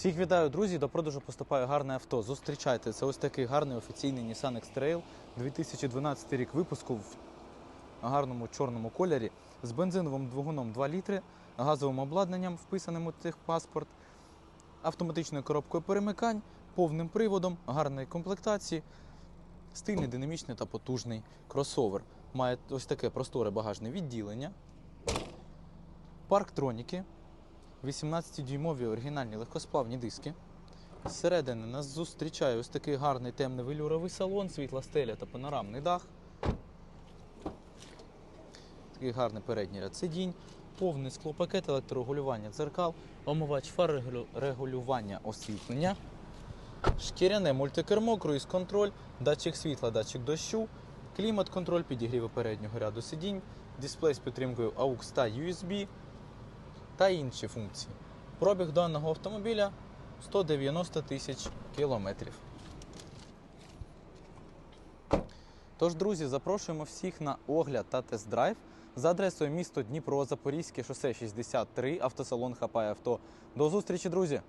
Всіх вітаю, друзі! До продажу поступає гарне авто. Зустрічайте, це ось такий гарний офіційний Nissan X-Trail 2012 рік випуску в гарному чорному кольорі з бензиновим двигуном 2 літри, газовим обладнанням, вписаним у техпаспорт, автоматичною коробкою перемикань, повним приводом, гарної комплектації, стильний, динамічний та потужний кросовер. Має ось таке просторе багажне відділення, парктроніки, 18-дюймові оригінальні легкосплавні диски. Зсередини нас зустрічає ось такий гарний темний велюровий салон, світла стеля та панорамний дах. Такий гарний передній ряд сидінь, повний склопакет, електрорегулювання дзеркал, омивач фар регулювання освітлення, шкіряне мультикермо, круїз-контроль, датчик світла, датчик дощу, клімат-контроль, підігріви переднього ряду сидінь, дисплей з підтримкою AUX та USB та інші функції. Пробіг даного автомобіля 190 тисяч кілометрів. Тож, друзі, запрошуємо всіх на огляд та тест-драйв за адресою місто Дніпро, Запорізьке шосе 63, автосалон Хапай Авто. До зустрічі, друзі!